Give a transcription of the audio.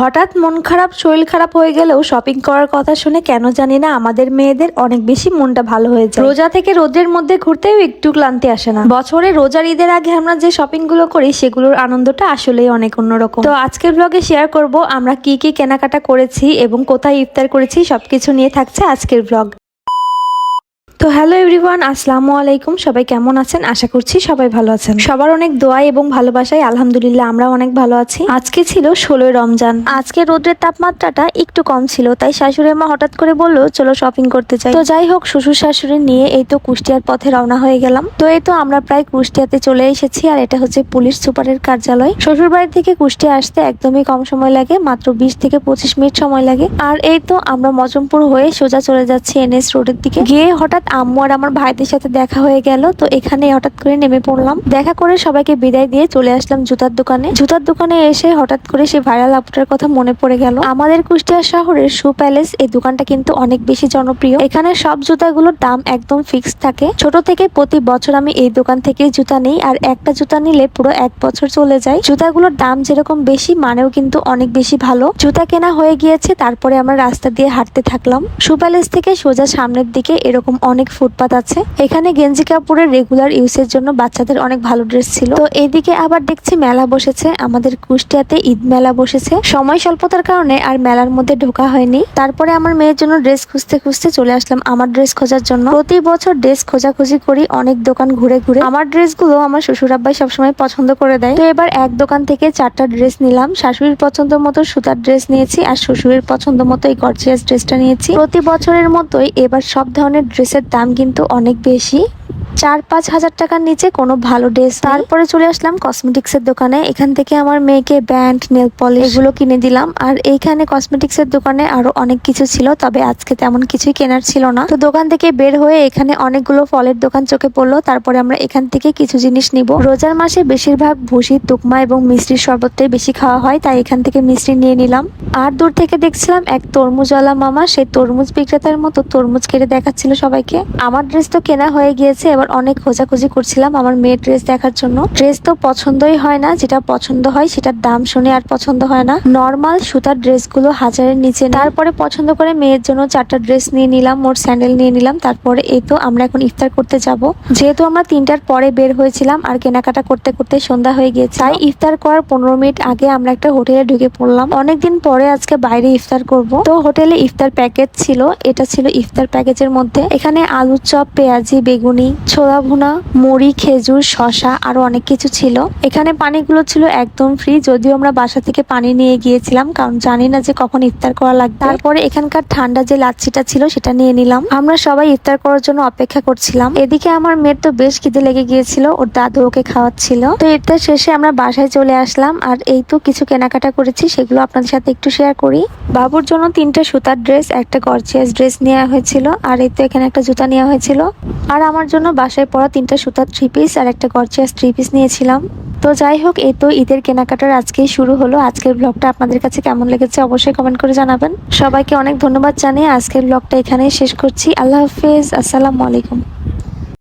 হঠাৎ মন খারাপ, শরীর খারাপ হয়ে গেলেও শপিং করার কথা শুনে কেন জানি না আমাদের মেয়েদের অনেক বেশি মনটা ভালো হয়ে যায়। রোজা থেকে রোদের মধ্যে ঘুরতেও একটু ক্লান্তি আসে না। বছরে রোজার ঈদের আগে আমরা যে শপিংগুলো করি, সেগুলোর আনন্দটা আসলেই অনেক অন্যরকম। তো আজকের ব্লগে শেয়ার করব আমরা কি কি কেনাকাটা করেছি এবং কোথায় ইফতার করেছি, সবকিছু নিয়ে থাকছে আজকের ব্লগ তো হ্যালো এভরিওয়ান, আসসালামু আলাইকুম। সবাই কেমন আছেন? আশা করছি সবাই ভালো আছেন। সবার অনেক দোয়া এবং ভালোবাসায় আলহামদুলিল্লাহ আমরা অনেক ভালো আছি। আজকে ছিল ষোলোই রমজান। আজকে রোদের তাপমাত্রাটা একটু কম ছিল, তাই শাশুড়ি মা হঠাৎ করে বলল, চলো শপিং করতে চাই তো যাই হোক, শ্বশুর শাশুড়ি নিয়ে এই তো কুষ্টিয়ার পথে রওনা হয়ে গেলাম। তো এই তো আমরা প্রায় কুষ্টিয়াতে চলে এসেছি, আর এটা হচ্ছে পুলিশ সুপারের কার্যালয়। শ্বশুর বাড়ি থেকে কুষ্টিয়া আসতে একদমই কম সময় লাগে, মাত্র বিশ থেকে পঁচিশ মিনিট সময় লাগে। আর এই তো আমরা মজমপুর হয়ে সোজা চলে যাচ্ছি এনএস রোডের দিকে। গিয়ে হঠাৎ আম্মু আর আমার ভাইদের সাথে দেখা হয়ে গেল, তো এখানে হঠাৎ করে নেমে পড়লাম। দেখা করে সবাইকে বিদায় দিয়ে চলে আসলাম জুতার দোকানে। জুতার দোকানে এসে হঠাৎ করে সেই ভাইরাল আপুটার কথা মনে পড়ে গেল। আমাদের কুষ্টিয়া শহরের শু প্যালেস এই দোকানটা কিন্তু অনেক বেশি জনপ্রিয়। এখানে সব জুতাগুলোর দাম একদম ফিক্স থাকে। ছোট থেকে প্রতি বছর আমি এই দোকান থেকে জুতা নিই, আর একটা জুতা নিলে পুরো এক বছর চলে যায়। জুতাগুলোর দাম যেরকম বেশি, মানেও কিন্তু অনেক বেশি ভালো। জুতা কেনা হয়ে গিয়েছে, তারপরে আমরা রাস্তা দিয়ে হাঁটতে থাকলাম। শু প্যালেস থেকে সোজা সামনের দিকে এরকম অনেক ফুটপাত আছে। এখানে গেঞ্জি কাপড়ের রেগুলার ইউজের জন্য বাচ্চাদের অনেক ভালো ড্রেস ছিল। তো এইদিকে আবার দেখছি মেলা বসেছে। আমাদের কুষ্টিয়াতে ঈদ মেলা বসেছে। সময় স্বল্পতার কারণে আর মেলার মধ্যে ঢোকা হয়নি। তারপরে আমার মেয়ের জন্য ড্রেস খুঁজতে খুঁজতে চলে আসলাম আমার ড্রেস খোঁজার জন্য। প্রতি বছর ড্রেস খোঁজাখুঁজি করি, অনেক দোকান ঘুরে ঘুরে। আমার ড্রেসগুলো আমার শ্বশুর আব্বাই সবসময় পছন্দ করে দেয়। তো এবার এক দোকান থেকে চারটা ড্রেস নিলাম। শাশুড়ির পছন্দ মতো সুতার ড্রেস নিয়েছি আর শ্বশুরের পছন্দ মতো এই গর্জিয়াস ড্রেসটা নিয়েছি। প্রতি বছরের মতোই এবার সব ধরনের ড্রেসের দাম কিন্তু অনেক বেশি। চার পাঁচ হাজার টাকার নিচে কোনো ভালো ড্রেস তারপরে চলে আসলাম কসমেটিক্স এর দোকানে। এখান থেকে আমার মেয়েকে ব্যান্ড, নেল পলিশ এগুলো কিনে দিলাম। আর এইখানে কসমেটিক্স এর দোকানে আরও অনেক কিছু ছিল, তবে আজকে তেমন কিছুই কেনার ছিল না। তো দোকান থেকে বের হয়ে এখানে অনেকগুলো ফলের দোকান চোখে পড়ল। তারপরে আমরা এখান থেকে কিছু জিনিস নিব। রোজার মাসে বেশিরভাগ ভুসি তুকমা এবং মিষ্টির শরবতটাই বেশি খাওয়া হয়, তাই এখান থেকে মিষ্টি নিয়ে নিলাম। আর দূর থেকে দেখছিলাম এক তরমুজওয়ালা মামা। সেই তরমুজ বিক্রেতার মতো তরমুজ কেটে দেখাচ্ছিল সবাইকে। আমার ড্রেস তো কেনা হয়ে গিয়েছে, এবার অনেক খোঁজাখুঁজি করছিলাম আমার মেয়ের ড্রেস দেখার জন্য। ড্রেস তো পছন্দই হয় না, যেটা পছন্দ হয় সেটার দাম শুনে আর পছন্দ হয় না। নর্মাল সুতার ড্রেসগুলো হাজারের নিচে তারপরে পছন্দ করে মেয়ের জন্য চারটা ড্রেস নিয়ে নিলাম ওর স্যান্ডেল নিয়ে নিলাম। তারপরে এই তো আমরা এখন ইফতার করতে যাব। যেহেতু আমরা তিনটার পরে বের হয়েছিলাম, আর কেনাকাটা করতে করতে সন্ধ্যা হয়ে গিয়েছে। তাই ইফতার করার পনেরো মিনিট আগে আমরা একটা হোটেলে ঢুকে পড়লাম। অনেকদিন পরে আজকে বাইরে ইফতার করব। তো হোটেলে ইফতার প্যাকেজ ছিল, এটা ছিল ইফতার প্যাকেজের মধ্যে। এখানে আলু চপ পেঁয়াজি, বেগুনি ছোলা ভুনা, মুড়ি, খেজুর শশা আরও অনেক কিছু ছিল। এখানে পানিগুলো ছিল একদম ফ্রি যদিও আমরা বাসা থেকে পানি নিয়ে গিয়েছিলাম, কারণ জানি না যে কখন ইফতার করা লাগবে। তারপরে এখানকার ঠান্ডা যে লাচ্ছিটা ছিল, সেটা নিয়ে নিলাম। আমরা সবাই ইফতার করার জন্য অপেক্ষা করছিলাম। এদিকে আমার মেয়ের তো বেশ খিদে লেগে গিয়েছিল, ওর দাদু ওকে খাওয়াচ্ছিল। তো ইফতার শেষে আমরা বাসায় চলে আসলাম, আর এই তো কিছু কেনাকাটা করেছি, সেগুলো আপনাদের সাথে একটু শেয়ার করি। বাবুর জন্য তিনটা সুতার ড্রেস একটা গর্জিয়াস ড্রেস নেওয়া হয়েছিল, আর এই তো এখানে একটা জুতা নেওয়া হয়েছিল। আর আমার জন্য বাসায় পরা তিনটা সুতার থ্রি পিস আর একটা গর্জিয়াস থ্রি পিস নিয়েছিলাম। তো যাই হোক, এই তো ঈদের কেনাকাটার আজকেই শুরু হলো। আজকের ব্লগটা আপনাদের কাছে কেমন লেগেছে অবশ্যই কমেন্ট করে জানাবেন। সবাইকে অনেক ধন্যবাদ জানিয়ে আজকের ব্লগটা এখানেই শেষ করছি। আল্লাহ হাফেজ, আসসালামু আলাইকুম।